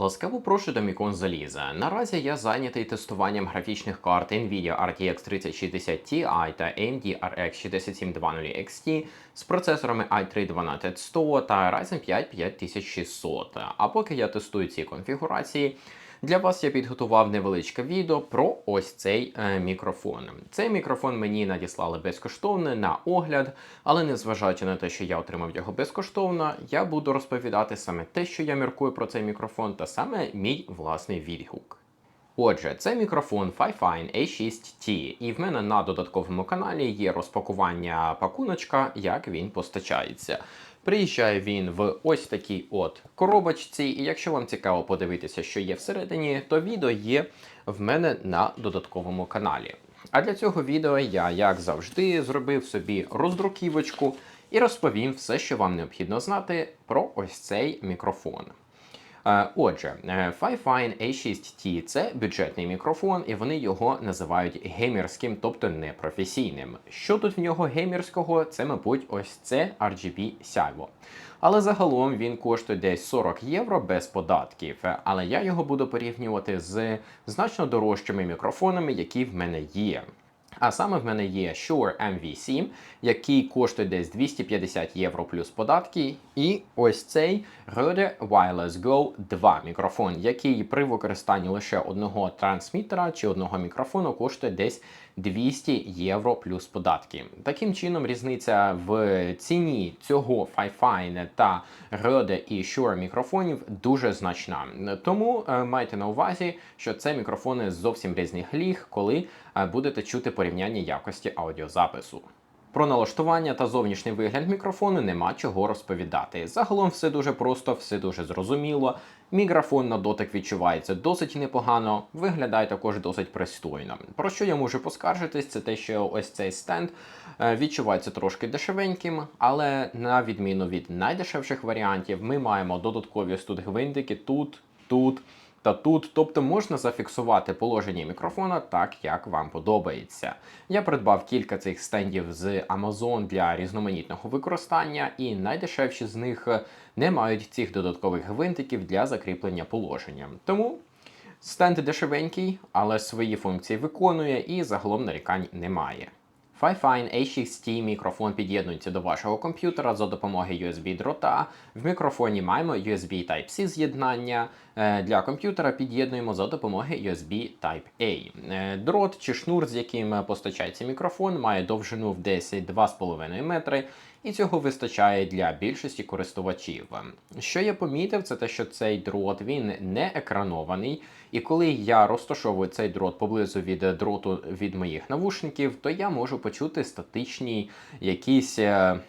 Ласкаво прошу до Мікон Заліза. Наразі я зайнятий тестуванням графічних карт Nvidia RTX 3060 Ti та AMD RX 6720 XT з процесорами i3 12100 та Ryzen 5 5600. А поки я тестую ці конфігурації, для вас я підготував невеличке відео про ось цей е, мікрофон. Цей мікрофон мені надіслали безкоштовно на огляд, але незважаючи на те, що я отримав його безкоштовно, я буду розповідати саме те, що я міркую про цей мікрофон, та саме мій власний відгук. Отже, це мікрофон Fifine A6T, і в мене на додатковому каналі є розпакування пакуночка, як він постачається. Приїжджає він в ось такій от коробочці, і якщо вам цікаво подивитися, що є всередині, то відео є в мене на додатковому каналі. А для цього відео я, як завжди, зробив собі роздруківочку і розповім все, що вам необхідно знати про ось цей мікрофон. Е, Отже, е, Fifine A6T це бюджетний мікрофон, і вони його називають геймерським, тобто непрофесійним. Що тут в нього геймерського? Це, мабуть, ось це RGB сяйво. Але загалом він коштує десь 40 євро без податків. Але я його буду порівнювати з значно дорожчими мікрофонами, які в мене є. А саме в мене є Shure MV7, який коштує десь 250 євро плюс податки. І ось цей Rode Wireless Go 2 мікрофон, який при використанні лише одного трансмітера чи одного мікрофону коштує десь 200 євро плюс податки. Таким чином, різниця в ціні цього Fifine та Rode і Shure мікрофонів дуже значна. Тому е, майте на увазі, що це мікрофони з зовсім різних ліг, коли е, будете чути порівняння якості аудіозапису. Про налаштування та зовнішній вигляд мікрофону нема чого розповідати. Загалом все дуже просто, все дуже зрозуміло. Мікрофон на дотик відчувається досить непогано, виглядає також досить пристойно. Про що я можу поскаржитись, це те, що ось цей стенд е, відчувається трошки дешевеньким, але на відміну від найдешевших варіантів, ми маємо додаткові тут тут, тут та тут, тобто можна зафіксувати положення мікрофона так, як вам подобається. Я придбав кілька цих стендів з Amazon для різноманітного використання, і найдешевші з них не мають цих додаткових гвинтиків для закріплення положення. Тому стенд дешевенький, але свої функції виконує і загалом нарікань немає. Fifine A6T мікрофон під'єднується до вашого комп'ютера за допомогою USB-дрота. В мікрофоні маємо USB Type-C з'єднання. Е, Для комп'ютера під'єднуємо за допомогою USB Type-A. Е, Дрот чи шнур, з яким постачається мікрофон, має довжину в 10 2,5 метри. І цього вистачає для більшості користувачів. Що я помітив, це те, що цей дрот він не екранований. І коли я розташовую цей дрот поблизу від дроту від моїх навушників, то я можу почути статичні якісь. е,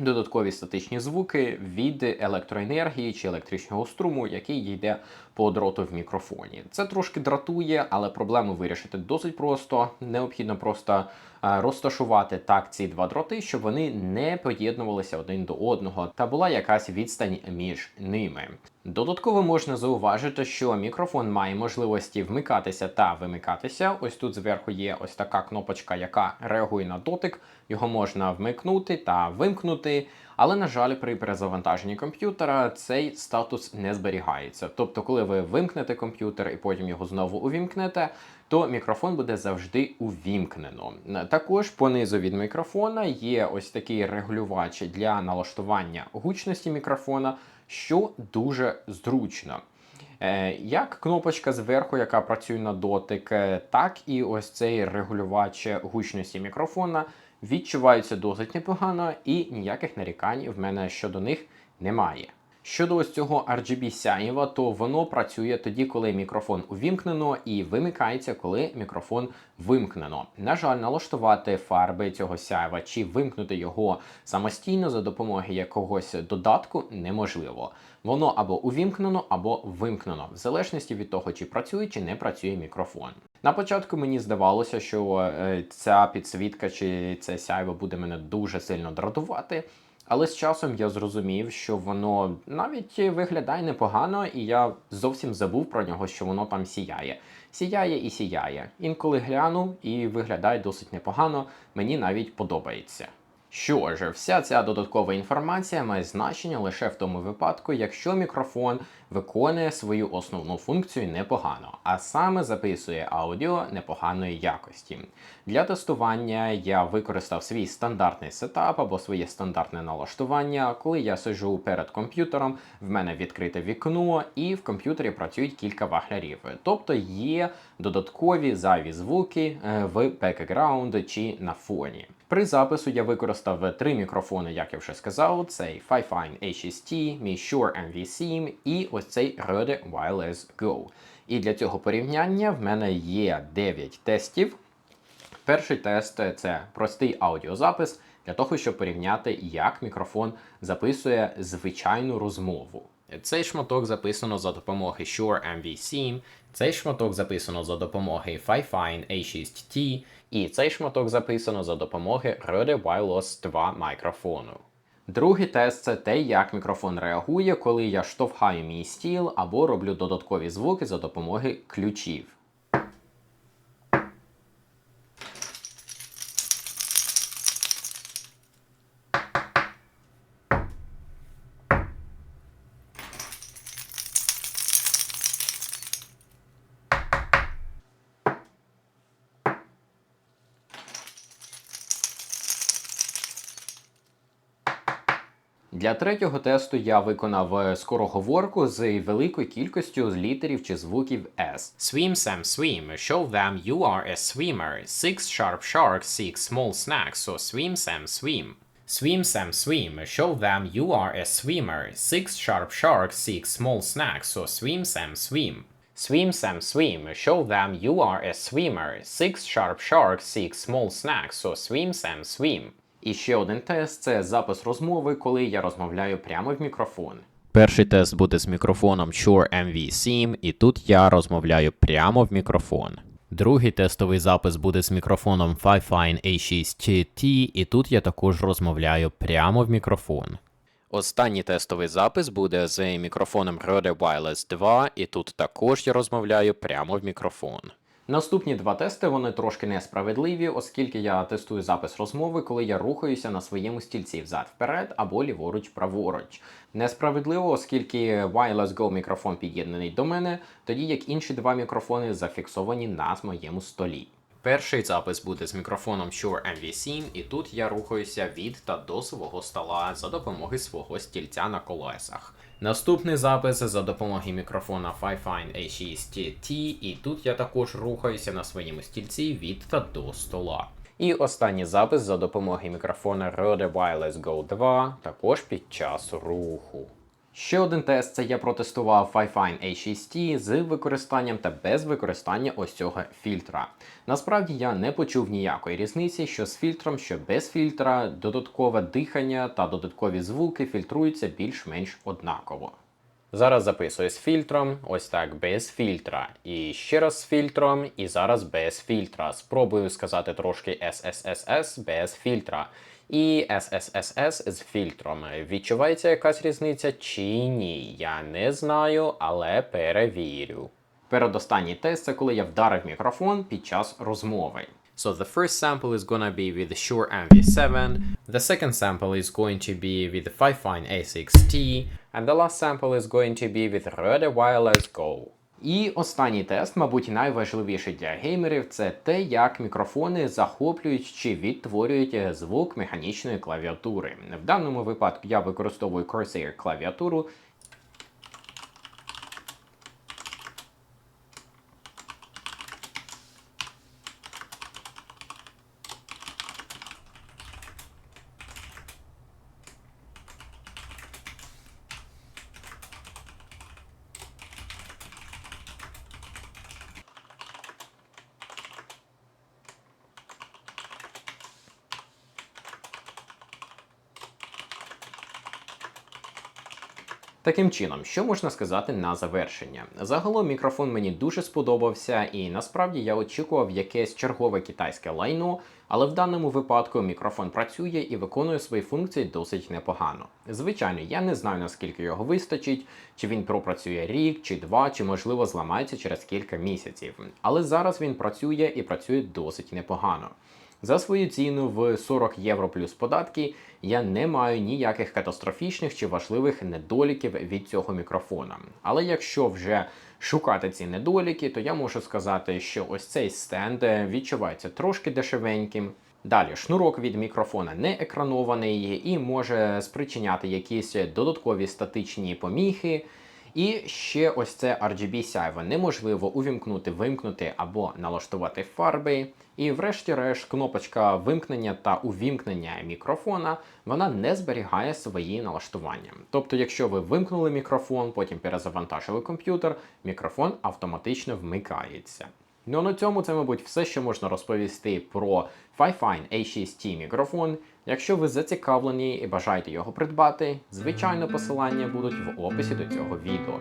Додаткові статичні звуки від електроенергії чи електричного струму, який йде по дроту в мікрофоні. Це трошки дратує, але проблему вирішити досить просто. Необхідно просто е, розташувати так ці два дроти, щоб вони не поєднувалися один до одного, та була якась відстань між ними. Додатково можна зауважити, що мікрофон має можливості вмикатися та вимикатися. Ось тут зверху є ось така кнопочка, яка реагує на дотик. Його можна вмикнути та вимкнути. Але, на жаль, при перезавантаженні комп'ютера цей статус не зберігається. Тобто, коли ви вимкнете комп'ютер і потім його знову увімкнете, то мікрофон буде завжди увімкнено. Також понизу від мікрофона є ось такий регулювач для налаштування гучності мікрофона, що дуже зручно. Е, Як кнопочка зверху, яка працює на дотик, е, так і ось цей регулювач гучності мікрофона відчуваються досить непогано, і ніяких нарікань в мене щодо них немає. Щодо ось цього RGB сяєва, то воно працює тоді, коли мікрофон увімкнено, і вимикається, коли мікрофон вимкнено. На жаль, налаштувати фарби цього сяєва чи вимкнути його самостійно за допомогою якогось додатку неможливо. Воно або увімкнено, або вимкнено, в залежності від того, чи працює чи не працює мікрофон. На початку мені здавалося, що е, ця підсвітка чи це сяйво буде мене дуже сильно дратувати. Але з часом я зрозумів, що воно навіть виглядає непогано, і я зовсім забув про нього, що воно там сіяє. Сіяє і сіяє. Інколи гляну і виглядає досить непогано, мені навіть подобається. Що ж, вся ця додаткова інформація має значення лише в тому випадку, якщо мікрофон виконує свою основну функцію непогано, а саме записує аудіо непоганої якості. Для тестування я використав свій стандартний сетап або своє стандартне налаштування, коли я сиджу перед комп'ютером, в мене відкрите вікно, і в комп'ютері працюють кілька ваглярів. Тобто є додаткові зайві звуки е, в бекграунд чи на фоні. При запису я використав три мікрофони, як я вже сказав: цей Fifine H6T, мій Shure MV7 і ось цей Rode Wireless Go. І для цього порівняння в мене є 9 тестів. Перший тест це простий аудіозапис для того, щоб порівняти, як мікрофон записує звичайну розмову. Цей шматок записано за допомогою Shure MV7, цей шматок записано за допомогою Fifine A6T, і цей шматок записано за допомогою Rode Wireless 2 мікрофону. Другий тест це те, як мікрофон реагує, коли я штовхаю мій стіл або роблю додаткові звуки за допомогою ключів. Для третього тесту я виконав е, скороговорку з великою кількістю літерів чи звуків S. Swim, Sam, swim. Show them you are a swimmer. Six sharp sharks, six small snacks. So swim, Sam, swim. Swim, Sam, swim. Show them you are a swimmer. Six sharp sharks, six small snacks. So swim, Sam, swim. Swim, Sam, swim. Show them you are a swimmer. Six sharp sharks, six small snacks. So swim, Sam, swim. І ще один тест це запис розмови, коли я розмовляю прямо в мікрофон. Перший тест буде з мікрофоном Shure MV7, і тут я розмовляю прямо в мікрофон. Другий тестовий запис буде з мікрофоном Fifine A6T, і тут я також розмовляю прямо в мікрофон. Останній тестовий запис буде з мікрофоном Rode Wireless 2, і тут також я розмовляю прямо в мікрофон. Наступні два тести вони трошки несправедливі, оскільки я тестую запис розмови, коли я рухаюся на своєму стільці взад вперед або ліворуч праворуч. Несправедливо, оскільки Wireless Go мікрофон під'єднаний до мене, тоді як інші два мікрофони зафіксовані на моєму столі. Перший запис буде з мікрофоном Shure MV7, і тут я рухаюся від та до свого стола за допомогою свого стільця на колесах. Наступний запис за допомогою мікрофона Fifine A6T, і тут я також рухаюся на своєму стільці від та до стола. І останній запис за допомогою мікрофона Rode Wireless Go 2, також під час руху. Ще один тест це я протестував Fifine A6T з використанням та без використання ось цього фільтра. Насправді я не почув ніякої різниці, що з фільтром, що без фільтра, додаткове дихання та додаткові звуки фільтруються більш-менш однаково. Зараз записую з фільтром, ось так без фільтра. І ще раз з фільтром, і зараз без фільтра. Спробую сказати трошки SSSS без фільтра. І SSSS з фільтром. Відчувається якась різниця чи ні? Я не знаю, але перевірю. Передостанній тест це коли я вдарив мікрофон під час розмови. So the first sample is gonna be with the Shure MV7, the second sample is going to be with the Fifine A6T, And the last sample is going to be with Rode Wireless Go. І останній тест, мабуть, найважливіший для геймерів, це те, як мікрофони захоплюють чи відтворюють звук механічної клавіатури. В даному випадку я використовую Corsair клавіатуру. Таким чином, що можна сказати на завершення? Загалом мікрофон мені дуже сподобався, і насправді я очікував якесь чергове китайське лайно, але в даному випадку мікрофон працює і виконує свої функції досить непогано. Звичайно, я не знаю наскільки його вистачить, чи він пропрацює рік, чи два, чи можливо зламається через кілька місяців. Але зараз він працює і працює досить непогано. За свою ціну в 40 євро плюс податки я не маю ніяких катастрофічних чи важливих недоліків від цього мікрофона. Але якщо вже шукати ці недоліки, то я можу сказати, що ось цей стенд е, відчувається трошки дешевеньким. Далі шнурок від мікрофона не екранований і може спричиняти якісь додаткові статичні поміхи. І ще ось це RGB сяйво неможливо увімкнути, вимкнути або налаштувати фарби. І врешті-решт, кнопочка вимкнення та увімкнення мікрофона вона не зберігає свої налаштування. Тобто, якщо ви вимкнули мікрофон, потім перезавантажили комп'ютер, мікрофон автоматично вмикається. Ну на цьому це, мабуть, все, що можна розповісти про Fifine A6T мікрофон. Якщо ви зацікавлені і бажаєте його придбати, звичайно, посилання будуть в описі до цього відео.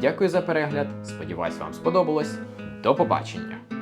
Дякую за перегляд. Сподіваюсь, вам сподобалось. До побачення!